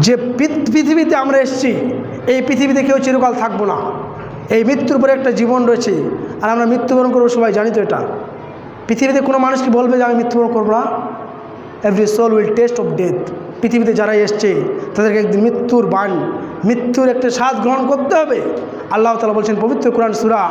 যে পৃথ- পৃথিবীতে আমরা এসেছি, এই পৃথিবীতে কেউ চিরকাল থাকব না। এই মৃত্যুর পরে একটা জীবন রয়েছে, আর আমরা মৃত্যুবরণ করব সবাই, জানি তো এটা। পৃথিবীতে কোনো মানুষ কি বলবে যে আমি মৃত্যুবরণ করব না? Every soul will taste of death পৃথিবীতে যারা এসছে, তাদেরকে একদিন মৃত্যুর বান মৃত্যুর একটা স্বাদ গ্রহণ করতে হবে। আল্লাহ তালা বলছেন, পবিত্র কোরআন সুরা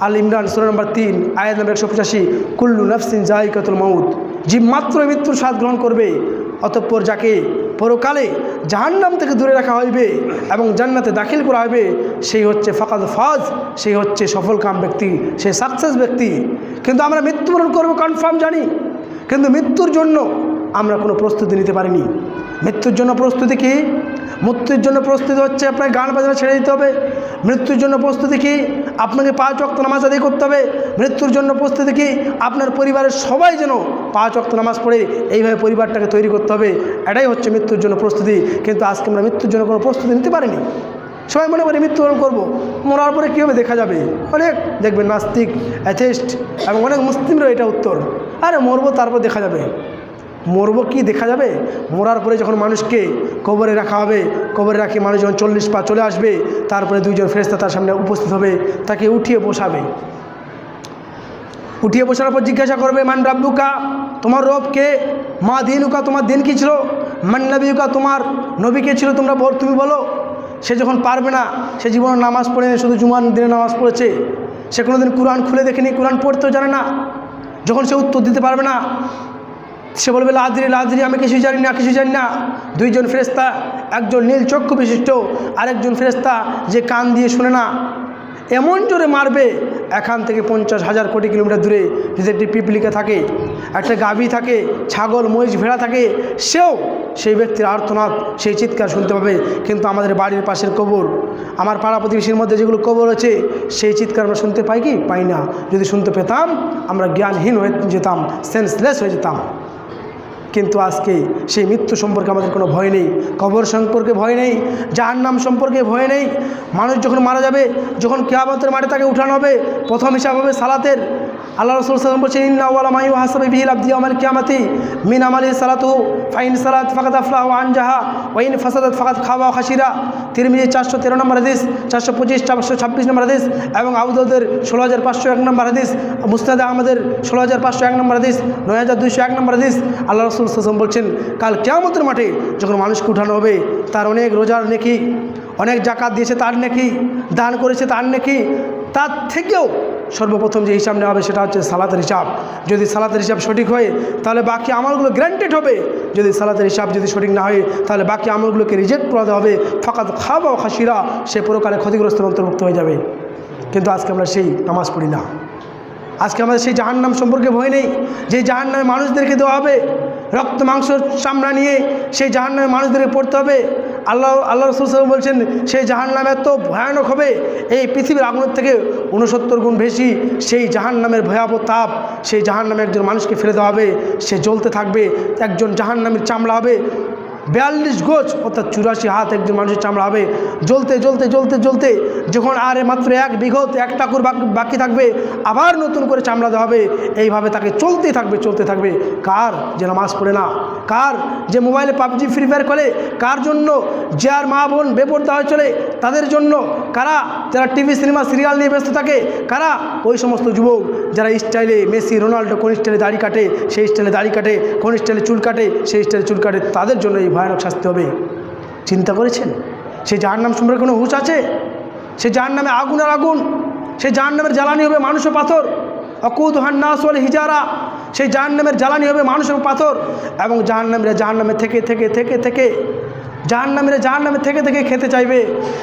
আল ইমরান, সুরা নম্বর তিন, আয়াত নম্বর একশো পঁচাশি, কুল্লু নফসিন জাইকাতুল মাউদ যে মাত্র মৃত্যুর স্বাদ গ্রহণ করবে, অতঃপর যাকে পরকালে জাহান্নাম থেকে দূরে রাখা হইবে এবং জান্নাতে দাখিল করা হবে সেই হচ্ছে ফাকাদ ফাজ, সেই হচ্ছে সফলকাম ব্যক্তি সে সাকসেস ব্যক্তি। কিন্তু আমরা মৃত্যুবরণ করব কনফার্ম জানি। কিন্তু মৃত্যুর জন্য আমরা কোনো প্রস্তুতি নিতে পারিনি। মৃত্যুর জন্য প্রস্তুতি কী? মৃত্যুর জন্য প্রস্তুতি হচ্ছে আপনাকে গান বাজনা ছেড়ে দিতে হবে। মৃত্যুর জন্য প্রস্তুতি কি? আপনাকে পাঁচ অক্ত নামাজ আদায় করতে হবে। মৃত্যুর জন্য প্রস্তুতি কি? আপনার পরিবারের সবাই যেন পাঁচ অক্ত নামাজ পড়ে এইভাবে পরিবারটাকে তৈরি করতে হবে। এটাই হচ্ছে মৃত্যুর জন্য প্রস্তুতি। কিন্তু আজকে আমরা মৃত্যুর জন্য কোনো প্রস্তুতি নিতে পারিনি। সবাই মনে করি মৃত্যুবরণ করব। মরার পরে কীভাবে দেখা যাবে? অনেক দেখবেন নাস্তিক, অ্যাথেস্ট এবং অনেক মুসলিমরা এটা উত্তর। আরে মরবো তারপর দেখা যাবে। মরবো কি দেখা যাবে? মরার পরে যখন মানুষকে কবরে রাখা হবে, কবরে রাখি মানুষ যখন চল্লিশ পা চলে আসবে, তারপরে দুইজন ফেরেস্তা তার সামনে উপস্থিত হবে, তাকে উঠিয়ে বসাবে। উঠিয়ে বসার পর জিজ্ঞাসা করবে, মান রাব্বুকা, তোমার রবকে মা দিনুকা, তোমার দিন কী ছিল? মান নবীকা, তোমার নবী কে ছিল? তোমরা বল, তুমি বলো। সে যখন পারবে না, সে জীবনে নামাজ পড়ে, শুধু জুমান দিনে নামাজ পড়েছে। সে কোনোদিন কোরআন খুলে দেখেনি, কোরআন পড়তেও জানে না। যখন সে উত্তর দিতে পারবে না সে বলবে লাদরি লাদরি আমি কিছু জানি না কিছু জানি না। দুইজন ফেরেস্তা একজন নীল চক্ষু বিশিষ্ট, আরেকজন ফেরেস্তা যে কান দিয়ে শুনে না। এমন জোরে মারবে, এখান থেকে পঞ্চাশ হাজার কোটি কিলোমিটার দূরে যদি একটি পিপলিকা থাকে, একটা গাভী থাকে, ছাগল, মহিষ, ভেড়া থাকে, সেও সেই ব্যক্তির আর্তনাদ, সেই চিৎকার শুনতে পাবে। কিন্তু আমাদের বাড়ির পাশের কবর, আমার পাড়া প্রতিবেশীর মধ্যে যেগুলো কবর আছে, সেই চিৎকার আমরা শুনতে পাই কি? পাই না। যদি শুনতে পেতাম, আমরা জ্ঞানহীন হয়ে যেতাম সেন্সলেস হয়ে যেতাম। কিন্তু আজকে সেই মৃত্যু সম্পর্কে আমাদের কোনো ভয় নেই, কবর সম্পর্কে ভয় নেই, জাহান্নাম সম্পর্কে ভয় নেই। মানুষ যখন মারা যাবে, যখন কেয়ামতের মাঠে তাকে উঠানো হবে, প্রথম হিসাব হবে সালাতের। আল্লাহ রসুল সাল্লাম বলছেন, ইন্না ওয়ালা মাই হাসাবে বিহিল আব্দি আমাল কিয়ামাতি। মিন আমালি সালাতু ফাইন সালাত ফাকাত আফলাহ আনজাহা ওয়াইন ফাসাদাত ফাকাত খাওয়া খাসিরা। তিরমিজি চারশো তেরো নম্বর হাদিস, চারশো পঁচিশ, চারশো ছাব্বিশ নম্বর হাদিস, এবং আবুদের ষোলো হাজার পাঁচশো এক নম্বর হাদিস মুস্তাদ আহমদের ষোলো হাজার পাঁচশো এক নম্বর হাদিস, নয় হাজার দুইশো এক নম্বর হাদিস, আল্লাহ রসুল সাল্লাম বলছেন, কাল কেয়ামতের মাঠে যখন মানুষকে উঠানো হবে, তার অনেক রোজার নেকি, অনেক জাকাত দিয়েছে তার নেকি, দান করেছে তার নেকি, তার থেকেও সর্বপ্রথম যে হিসাব নেওয়া হবে সেটা হচ্ছে সালাতের হিসাব। যদি সালাতের হিসাব সঠিক হয়, তাহলে বাকি আমলগুলো গ্র্যান্টেড হবে। যদি সালাতের হিসাব যদি সঠিক না হয়, তাহলে বাকি আমলগুলোকে রিজেক্ট করাতে হবে। ফাঁকাত খাওয়া খাসিরা সে প্রকারে ক্ষতিগ্রস্ত অন্তর্ভুক্ত হয়ে যাবে। কিন্তু আজকে আমরা সেই নামাজ পড়ি না। আজকে আমাদের সেই জাহান্নাম সম্পর্কে ভয় নেই। যে জাহান্নামে মানুষদেরকে দেওয়া হবে, রক্ত, মাংস, চামড়া নিয়ে সেই জাহান্নামে মানুষদেরকে পড়তে হবে। আল্লাহ আল্লাহ রসুল বলছেন সেই জাহান্নাম এত ভয়ানক হবে, এই পৃথিবীর আগুনের থেকে উনসত্তর গুণ বেশি সেই জাহান্নামের ভয়াবহ তাপ, সেই জাহান্নামে একজন মানুষকে ফেলে দেওয়া হবে, সে জ্বলতে থাকবে, একজন জাহান্নামের চামড়া হবে। বিয়াল্লিশ গোছ, অর্থাৎ চুরাশি হাত একজন মানুষের চামড়া হবে জ্বলতে জ্বলতে জ্বলতে জ্বলতে যখন আর মাত্র এক বিঘত, এক টাকুর বাকি- বাকি থাকবে, আবার নতুন করে চামড়া দেওয়া হবে। এইভাবে তাকে চলতে থাকবে চলতে থাকবে। কার যে নামাজ পড়ে না? কার যে মোবাইলে পাবজি, ফ্রি ফায়ার করে কার জন্য যে আর মা বোন বেপর্দা হয়ে চলে? তাদের জন্য কারা যারা টিভি, সিনেমা, সিরিয়াল নিয়ে ব্যস্ত থাকে? কারা? ওই সমস্ত যুবক। যারা স্টাইলে মেসি, রোনাল্ডো কোন স্টাইলে দাড়ি কাটে, সেই স্টাইলে দাড়ি কাটে, কোন স্টাইলে চুল কাটে, সেই স্টাইলে চুল কাটে, তাদের জন্য এই ভয়ানক শাস্তি হবে। চিন্তা করেছেন? সে যার নাম সম্পর্কে কোনো হুঁশ আছে? সে যার নামে আগুন আর আগুন সেই যার নামের জ্বালানি হবে মানুষ পাথর, অকুদ হান্নাসল হিজারা সেই জাহান নামের জ্বালানি হবে মানুষ এবং পাথর, এবং জাহান নামের জাহান নামে থেকে থেকে থেকে থেকে জাহান নামের জাহান নামে থেকে থেকে খেতে চাইবে।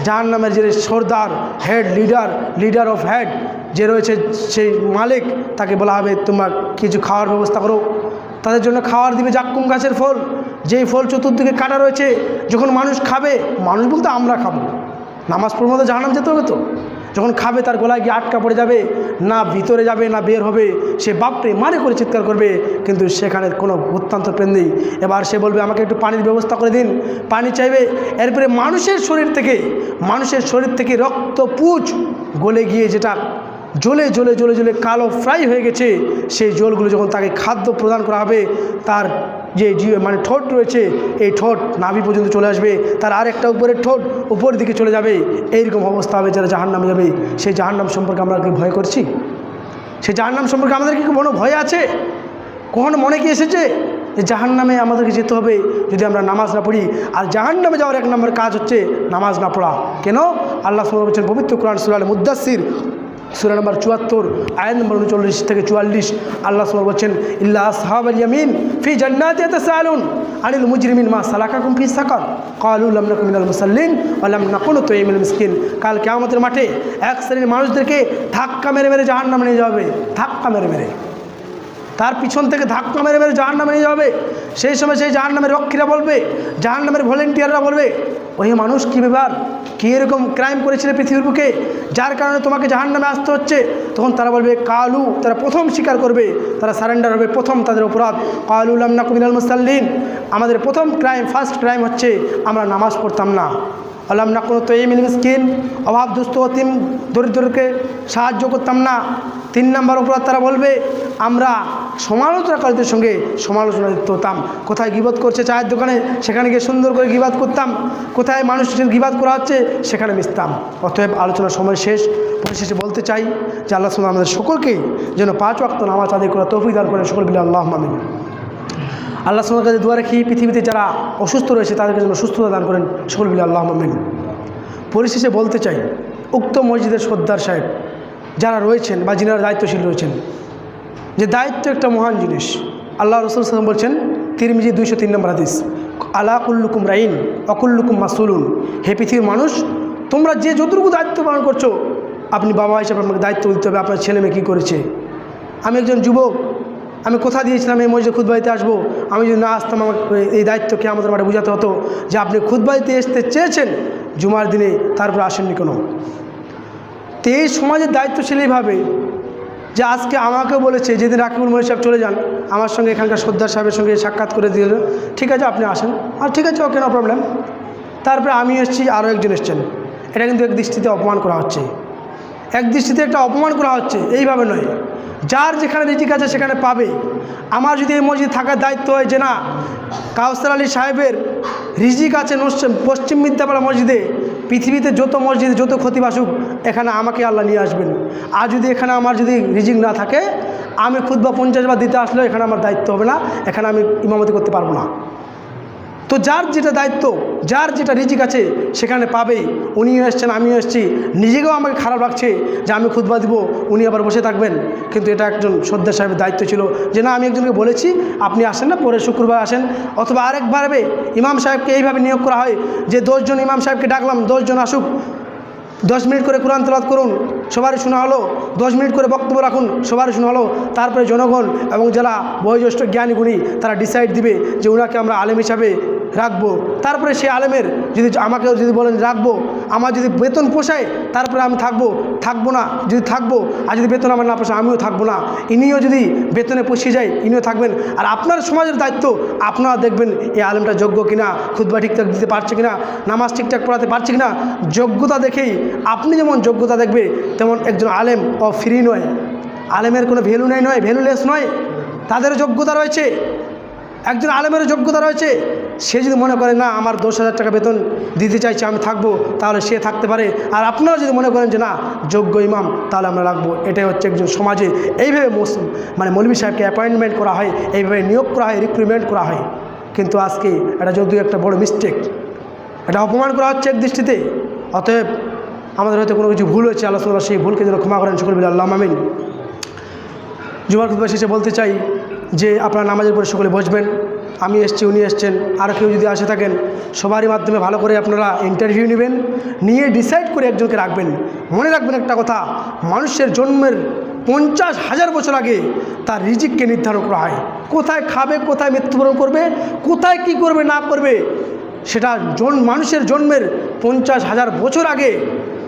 জাহান নামের যে সর্দার head leader leader of head যে রয়েছে সেই মালিক, তাকে বলা হবে, তোমার কিছু খাওয়ার ব্যবস্থা করো। তাদের জন্য খাওয়ার দিবে জাক্কুম গাছের ফল। যেই ফল চতুর্দিকে কাটা রয়েছে, যখন মানুষ খাবে, মানুষ বলতে, আমরা খাব। নামাজ পড়ব তো জাহানাম যেতে হবে তো? যখন খাবে তার গলায় গিয়ে আটকা পড়ে যাবে, না ভিতরে যাবে, না বের হবে, সে বাপরে মারে করে চিৎকার করবে, কিন্তু সেখানে কোনো অত্যন্ত পেন নেই। এবার সে বলবে, আমাকে একটু পানির ব্যবস্থা করে দিন। পানি চাইবে, এরপরে মানুষের শরীর থেকে, মানুষের শরীর থেকে রক্ত পুজ গলে গিয়ে যেটা জ্বলে জ্বলে জ্বলে জ্বলে কালো ফ্রাই হয়ে গেছে, সেই জলগুলো যখন তাকে খাদ্য প্রদান করা হবে, তার যে জি- মানে ঠোঁট রয়েছে, এই ঠোঁট নাভি পর্যন্ত চলে আসবে, তার আরেকটা উপরের ঠোঁট উপর দিকে চলে যাবে, এইরকম অবস্থা হবে যারা জাহান নামে যাবে। সেই জাহান নাম সম্পর্কে আমরা কি ভয় করছি? সেই জাহান নাম সম্পর্কে আমাদের কি কোনো ভয় আছে? কখনো মনে কি এসেছে? যে জাহান নামে আমাদেরকে যেতে হবে যদি আমরা নামাজ না পড়ি। আর জাহান নামে যাওয়ার এক নম্বর কাজ হচ্ছে নামাজ না পড়া। কেন? আল্লাহ সুমা বলছেন, পবিত্র কোরআন সুরাল মুদাসির সুরা নম্বর চুয়াত্তর, আয়াত নম্বর উনচল্লিশ থেকে চুয়াল্লিশ। আল্লাহ সুমা বলছেন, ইল্লা সাহাব আল ইয়ামিন ফি জান্নাতি তাসালুন আনিল মুজরিমিন মা সালাকাকুম ফি সাকার। কালু লাম নাকুম মিনাল মুসাল্লিন ওয়া লাম নাকুনু তুইমিল মিসকিন। কাল কিয়ামতের মাঠে এক শ্রেণির মানুষদেরকে ধাক্কা মেরে মেরে জাহান্নামে নিয়ে যাবে ধাক্কা মেরে মেরে। তার পিছন থেকে ধাক্কা মেরে মেরে জাহান নামে নিয়ে যাবে। সেই সময় সেই জাহান নামের রক্ষীরা বলবে জাহান নামের ভলেন্টিয়াররা বলবে ওই মানুষ, কী ব্যাপার? কী এরকম ক্রাইম করেছিলে পৃথিবীর বুকে? যার কারণে তোমাকে জাহান নামে আসতে হচ্ছে? তখন তারা বলবে, কালু, তারা প্রথম স্বীকার করবে, তারা সারেন্ডার হবে প্রথম তাদের অপরাধ। কালু লামনা কুমিনাল মুসাল্লিন, আমাদের প্রথম ক্রাইম ফার্স্ট ক্রাইম হচ্ছে আমরা নামাজ পড়তাম না। আল্লাহ না কোনো তো এই মিসকিন, অভাব দুস্থ অতিম দরিদ্রকে সাহায্য করতাম না। তিন নম্বর অপরাধ তারা বলবে, আমরা সমালোচনাকারীদের সঙ্গে সমালোচনা হতাম কোথায় গিবাদ করছে চায়ের দোকানে, সেখানে গিয়ে সুন্দর করে গিবাদ করতাম। কোথায় মানুষের গিবাদ করা হচ্ছে, সেখানে মিশতাম। অতএব আলোচনার সময় শেষ। পরিশেষে বলতে চাই যে আল্লাহ সুন্দর আমাদের সকলকেই যেন পাঁচ ওয়াক্ত নামাজ আদায় করা তৌফিক দান করেন। সকল বিলে আল্লাহ মামিন আল্লাহ সুন্দর কাছে দুয়ারে কি পৃথিবীতে যারা অসুস্থ রয়েছে, তাদেরকে যেন সুস্থতা দান করেন। সকল বিলে আল্লাহ মামিন পরিশেষে বলতে চাই, উক্ত মসজিদের সর্দার সাহেব, যারা রয়েছেন বা যিনারা দায়িত্বশীল রয়েছেন যে দায়িত্ব একটা মহান জিনিস। আল্লাহ রসুল সাল্লাম বলছেন, তিরমিজি দুইশো তিন নম্বর হাদিস, আলা কুল্লুকুম রাইন, অকুল্লুকুম মাসুলুন হে পৃথিবীর মানুষ, তোমরা যে যতটুকু দায়িত্ব পালন করছ, আপনি বাবা হিসাবে আপনাকে দায়িত্ব দিতে হবে, আপনার ছেলে মেয়ে কী করেছে? আমি একজন যুবক, আমি কোথা দিয়েছিলাম এই মসজিদে খুদবাইতে আসব, আমি যদি না আসতাম আমাকে এই দায়িত্বকে আমাদের মাঠে বোঝাতে হতো? যে আপনি খুদবাইতে আসতে চেয়েছেন, জুমার দিনে তারপর আসেননি কোনো? তো এই সমাজের দায়িত্বশীল এইভাবে যে আজকে আমাকে বলেছে, যেদিন রাকিবুল মহির সাহেব চলে যান, আমার সঙ্গে এখানকার সর্দার সাহেবের সঙ্গে সাক্ষাৎ করে দিল ঠিক আছে, আপনি আসেন। আর ঠিক আছে, ওকে নো প্রবলেম তারপরে আমি এসেছি, আরও একজন এসছেন। এটা কিন্তু এক দৃষ্টিতে অপমান করা হচ্ছে। এক দৃষ্টিতে একটা অপমান করা হচ্ছে, এইভাবে নয়। যার যেখানে রিজিক আছে, সেখানে পাবে। আমার যদি এই মসজিদ থাকার দায়িত্ব হয় যে না, কাউসার আলী সাহেবের রিজিক আছে পশ্চিম মিদ্যাপাড়া মসজিদে পৃথিবীতে যত মসজিদে যত ক্ষতি বাসুক এখানে আমাকে আল্লাহ নিয়ে আসবেন। আর যদি এখানে আমার যদি রিজিক না থাকে, আমি খুদ বা পঞ্চাশ বার দিতে আসলেও এখানে আমার দায়িত্ব হবে না, এখানে আমি ইমামতি করতে পারব না। তো যার যেটা দায়িত্ব, যার যেটা রিজিক আছে সেখানে পাবেই উনিও এসছেন, আমিও এসেছি। নিজেকেও আমাকে খারাপ লাগছে যে আমি খুদবা দিব, উনি আবার বসে থাকবেন। কিন্তু এটা একজন শ্রদ্ধা সাহেবের দায়িত্ব ছিল যে, না, আমি একজনকে বলেছি, আপনি আসেন না, পরে শুক্রবার আসেন। অথবা আরেকবারবে ইমাম সাহেবকে এইভাবে নিয়োগ করা হয় যে দশজন ইমাম সাহেবকে ডাকলাম দশজন আসুক। দশ মিনিট করে কোরআন তেলাওয়াত করুন, সবারই শোনা হলো। দশ মিনিট করে বক্তব্য রাখুন, সবারই শোনা হলো। তারপরে জনগণ এবং যারা বয়োজ্যেষ্ঠ জ্ঞানীগুণী, তারা ডিসাইড দিবে যে ওনাকে আমরা আলেম হিসাবে রাখব। তারপরে সেই আলেমের যদি আমাকেও যদি বলেন রাখব, আমার যদি বেতন পোষায়, তারপরে আমি থাকব। থাকব না, যদি থাকব, আর যদি বেতন আমার না পোষায়, আমিও থাকব না। ইনিও যদি বেতনে পুষিয়ে যায়, ইনিও থাকবেন। আর আপনার সমাজের দায়িত্ব, আপনারা দেখবেন এই আলেমটা যোগ্য কিনা খুদবা ঠিকঠাক দিতে পারছে কিনা, নামাজ ঠিকঠাক পড়াতে পারছে কিনা, যোগ্যতা দেখেই আপনি যেমন যোগ্যতা দেখবে, তেমন একজন আলেম ও ফ্রি নয়। আলেমের কোনো ভ্যালু নেই নয় ভ্যালুলেস নয়। তাদেরও যোগ্যতা রয়েছে। একজন আলেমেরও যোগ্যতা রয়েছে। সে যদি মনে করে, না, আমার দশ হাজার টাকা বেতন দিতে চাইছে, আমি থাকব, তাহলে সে থাকতে পারে। আর আপনারা যদি মনে করেন যে, না, যোগ্য ইমাম, তাহলে আমরা রাখব। এটাই হচ্ছে একজন সমাজে এইভাবে মানে মৌলবী সাহেবকে অ্যাপয়েন্টমেন্ট করা হয়, এইভাবে নিয়োগ করা হয় রিক্রুটমেন্ট করা হয়। কিন্তু আজকে এটা যদিও একটা বড় মিস্টেক এটা অপমান করা হচ্ছে এক দৃষ্টিতে। অতএব আমাদের হয়তো কোনো কিছু ভুল হয়েছে, আল্লাহ সেই ভুলকে যেন ক্ষমা করেন। সকল বিল আল্লাহ মামিন খুতবা শেষে বলতে চাই যে আপনারা নামাজের পরে সকলে বসবেন, আমি এসছি, উনি এসছেন, আর কেউ যদি আসে থাকেন, সবারই মাধ্যমে ভালো করে আপনারা ইন্টারভিউ নেবেন, নিয়ে ডিসাইড করে একজনকে রাখবেন। মনে রাখবেন একটা কথা, মানুষের জন্মের পঞ্চাশ হাজার বছর আগে তার রিজিককে নির্ধারণ করা হয়। কোথায় খাবে, কোথায় মৃত্যুবরণ করবে, কোথায় কি করবে, না করবে, সেটা জন মানুষের জন্মের পঞ্চাশ হাজার বছর আগে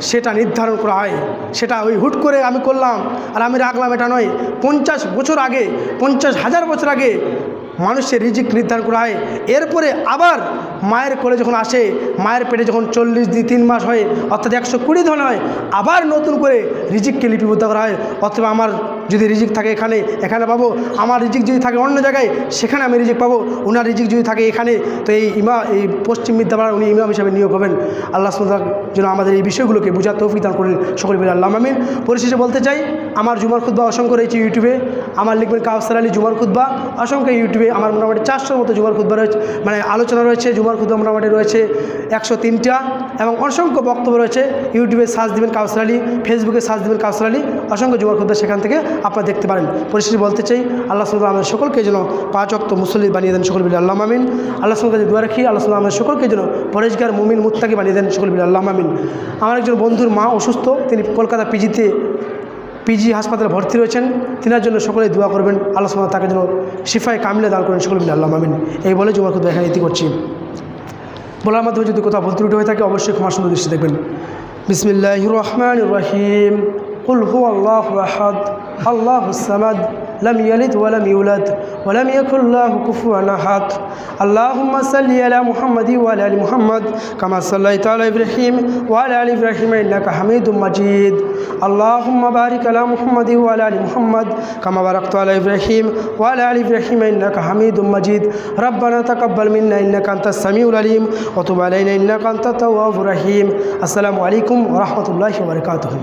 সেটা নির্ধারণ করা হয়। সেটা ওই হুট করে আমি করলাম। আর আমি রাখলাম এটা নয়, পঞ্চাশ বছর আগে, পঞ্চাশ হাজার বছর আগে মানুষের রিজিক নির্ধারণ করা হয়। এরপরে আবার মায়ের কোলে যখন আসে, মায়ের পেটে যখন চল্লিশ দিন তিন মাস হয়, অর্থাৎ একশো কুড়ি ধন হয়, আবার নতুন করে রিজিককে লিপিবদ্ধ করা হয়। অথবা আমার যদি রিজিক থাকে এখানে এখানে পাবো। আমার রিজিক যদি থাকে অন্য জায়গায়, সেখানে আমি রিজিক পাবো। ওনার রিজিক যদি থাকে এখানে, তো এই ইমা, এই পশ্চিম বিদ্যালয় উনি ইমাম হিসাবে নিয়োগ হবেন। আল্লাহ সুন্দর যেন আমাদের এই বিষয়গুলোকে বোঝার তৌফিক দান করেন। সকলে বলে আল্লাহ মামিন পরিশেষে বলতে চাই, আমার জুমার খুদ্া অসংখ্য রয়েছে ইউটিউবে। আমার লিখবেন কাউসার আলী জুমার খুদ্া অসংখ্য ইউটিউবে আমার মোটামুটি চারশোর মতো জুমার খুদ্া রয়েছে মানে আলোচনা রয়েছে জুমার খুদ্া মোটামুটি রয়েছে একশো তিনটা এবং অসংখ্য বক্তব্য রয়েছে। ইউটিউবে সার্চ দিবেন কাউসার আলী, ফেসবুকে সার্চ দিবেন কাউসার আলী, অসংখ্য জুমার খুদ্া সেখান থেকে আপনারা দেখতে পারেন। পরিশেষে বলতে চাই, আল্লাহ সুন্দর আমাদের সকলকে যেন পাঁচ অক্ত মুসল্লি বানিয়ে দেন, সকল বিল আল্লাহ মামিন আল্লাহ সুন্দর কাছে দোয়া রাখি, আল্লাহ সুন্দর আমাদের সকলকে যেন পরেশগার, মুমিন, মুত্তাকি বানিয়ে দেন, সকল বিল আল্লাহ মামিন আমার একজন বন্ধুর মা অসুস্থ, তিনি কলকাতা পিজিতে, পিজি হাসপাতালে ভর্তি রয়েছেন। তিনার জন্য সকলে দোয়া করবেন। আল্লাহ সুন্দর তাকে যেন শিফায় কামিলে দান করেন, সকল বিল আল্লাহ মামিন এই বলে জুমার খুদ্া এখানে ইতি করছি। বলার মাধ্যমে যদি কোথাও ভুল ত্রুটি হয়ে থাকে, অবশ্যই ক্ষমা সুন্দর দৃষ্টি দেখবেন। বিসমিল্লাহ রহমান রহিম। উল্হু আল্লাহ রাহাদ আল্লাহ সামাদ। لم يلد ولم يولد ولم يكن الله كفوا أحد. اللهم صل على محمد وعلى آل محمد كما صليت على إبراهيم وعلى آل إبراهيم إنك حميد مجيد. اللهم بارك على محمد وعلى آل محمد كما باركت على إبراهيم وعلى آل إبراهيم إنك حميد مجيد. ربنا تقبل منا إنك أنت السميع العليم وتب علينا إنك أنت التواب الرحيم. السلام عليكم ورحمة الله وبركاته.